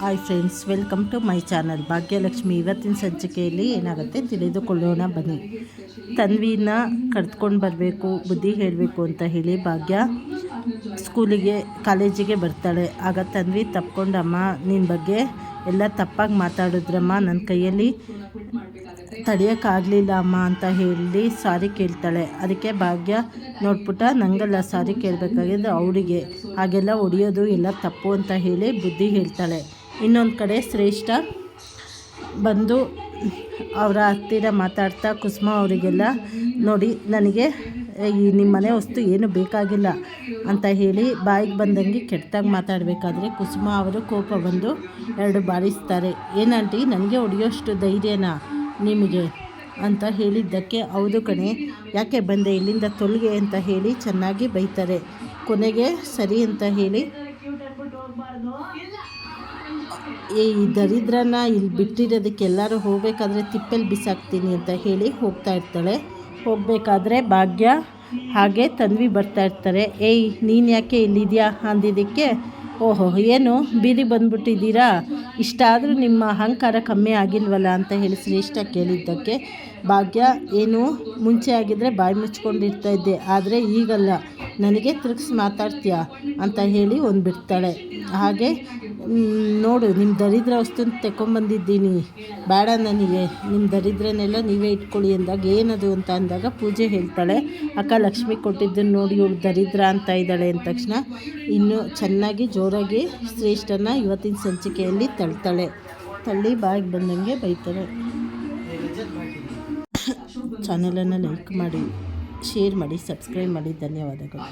Hi friends welcome to my channel Bhagyalakshmi, ಇವತ್ತಿನ ಸಂಚಿಕೆಯಲ್ಲಿ ಏನಾಗುತ್ತೆ ತಿಳಿದುಕೊಳ್ಳೋಣ. ಬನ್ನಿ. ತನ್ವಿನ ಕರೆದುಕೊಂಡು ಬರಬೇಕು, ಬುದ್ಧಿ ಹೇಳಬೇಕು ಅಂತ ಹೇಳಿ ಭಾಗ್ಯ ಸ್ಕೂಲಿಗೆ, ಕಾಲೇಜಿಗೆ ಬರ್ತಾಳೆ. ಆಗ ತನ್ವಿ ತಪ್ಕೊಂಡಮ್ಮ ನಿನ್ನ ಬಗ್ಗೆ ಎಲ್ಲ ತಪ್ಪಾಗಿ ಮಾತಾಡಿದ್ರಮ್ಮ. ನನ್ನ ಕೈಯಲ್ಲಿ ತಡೆಯೋಕ್ಕಾಗಲಿಲ್ಲ ಅಮ್ಮ ಅಂತ ಹೇಳಿ ಸಾರಿ ಕೇಳ್ತಾಳೆ. ಅದಕ್ಕೆ ಭಾಗ್ಯ ನೋಡ್ಬಿಟ್ಟ ನನಗೆಲ್ಲ ಸಾರಿ ಕೇಳಬೇಕಾಗಿದ್ದು ಅವಳಿಗೆ ಹಾಗೆಲ್ಲ ಹೊಡಿಯೋದು ಎಲ್ಲ ತಪ್ಪು ಅಂತ ಹೇಳಿ ಬುದ್ಧಿ ಹೇಳ್ತಾಳೆ. ಇನ್ನೊಂದು ಕಡೆ ಶ್ರೇಷ್ಠ ಬಂದು ಅವರ ಹತ್ತಿರ ಮಾತಾಡ್ತಾ ಕುಸುಮ ಅವರಿಗೆಲ್ಲ ನೋಡಿ, ನನಗೆ ಈ ನಿಮ್ಮ ಮನೆ ವಸ್ತು ಏನು ಬೇಕಾಗಿಲ್ಲ ಅಂತ ಹೇಳಿ ಬಾಯಿಗೆ ಬಂದಂಗೆ ಕೆಟ್ಟದಾಗಿ ಮಾತಾಡಬೇಕಾದ್ರೆ ಕುಸುಮ ಅವರು ಕೋಪ ಬಂದು ಎರಡು ಬಾರಿಸ್ತಾರೆ. ಏನಂಟಿ ನನಗೆ ಹೊಡೆಯೋಷ್ಟು ಧೈರ್ಯನಾ ನಿಮಗೆ? ಅಂತ ಹೇಳಿದ್ದಕ್ಕೆ, ಹೌದು ಕಣೆ, ಯಾಕೆ ಬಂದೆ, ಇಲ್ಲಿಂದ ತೊಲಗೆ ಅಂತ ಹೇಳಿ ಚೆನ್ನಾಗಿ ಬೈತಾರೆ. ಕೊನೆಗೆ ಸರಿ ಅಂತ ಹೇಳಿ ಈ ದರಿದ್ರನ ಇಲ್ಲಿ ಬಿಟ್ಟಿರೋದಕ್ಕೆ ಎಲ್ಲರೂ ಹೋಗಬೇಕಾದ್ರೆ ತಿಪ್ಪೆಲ್ಲಿ ಬಿಸಾಕ್ತೀನಿ ಅಂತ ಹೇಳಿ ಹೋಗ್ತಾ ಇರ್ತಾಳೆ. ಹೋಗಬೇಕಾದ್ರೆ ಭಾಗ್ಯ ಹಾಗೆ ತನ್ವಿ ಬರ್ತಾ ಇರ್ತಾರೆ. ಏಯ್, ನೀನು ಯಾಕೆ ಇಲ್ಲಿದೆಯಾ ಅಂದಿದ್ದಕ್ಕೆ, ಓಹೋ, ಏನು, ಬೀದಿ ಬಂದ್ಬಿಟ್ಟಿದ್ದೀರಾ? ಇಷ್ಟಾದರೂ ನಿಮ್ಮ ಅಹಂಕಾರ ಕಮ್ಮಿ ಆಗಿಲ್ವಲ್ಲ ಅಂತ ಹೇಳಿ ಶ್ರೇಷ್ಠ ಕೇಳಿದ್ದಕ್ಕೆ. ಭಾಗ್ಯ, ಏನು, ಮುಂಚೆ ಆಗಿದ್ದರೆ ಬಾಯಿ ಮುಚ್ಕೊಂಡಿರ್ತಾ ಇದ್ದೆ, ಆದರೆ ಈಗಲ್ಲ, ನನಗೆ ತಿರುಗಿಸಿ ಮಾತಾಡ್ತೀಯಾ ಅಂತ ಹೇಳಿ ಒಂದು ಬಿಡ್ತಾಳೆ ಹಾಗೆ ನೋಡು ನಿಮ್ಮ ದರಿದ್ರ ವಸ್ತುನ ತಗೊಂಬಂದಿದ್ದೀನಿ ಬೇಡ ನನಗೆ. ನಿಮ್ಮ ದರಿದ್ರನೆಲ್ಲ ನೀವೇ ಇಟ್ಕೊಳ್ಳಿ ಅಂದಾಗ ಏನದು ಅಂತ ಅಂದಾಗ ಪೂಜೆ ಹೇಳ್ತಾಳೆ. ಅಕ್ಕ ಲಕ್ಷ್ಮಿ ಕೊಟ್ಟಿದ್ದನ್ನು ನೋಡಿ ಇವಳು ದರಿದ್ರ ಅಂತ ಇದ್ದಾಳೆ ಅಂದ ತಕ್ಷಣ ಇನ್ನೂ ಚೆನ್ನಾಗಿ ಜೋರಾಗಿ ಶ್ರೇಷ್ಠನ ಇವತ್ತಿನ ಸಂಚಿಕೆಯಲ್ಲಿ ತಳ್ತಾಳೆ. ತಳ್ಳಿ ಬಾಯಿಗೆ ಬಂದಂಗೆ ಬೈತಾಳೆ. ಚಾನಲನ್ನು ಲೈಕ್ ಮಾಡಿ ಶೇರ್ ಮಾಡಿ ಸಬ್ಸ್ಕ್ರೈಬ್ ಮಾಡಿ. ಧನ್ಯವಾದಗಳು.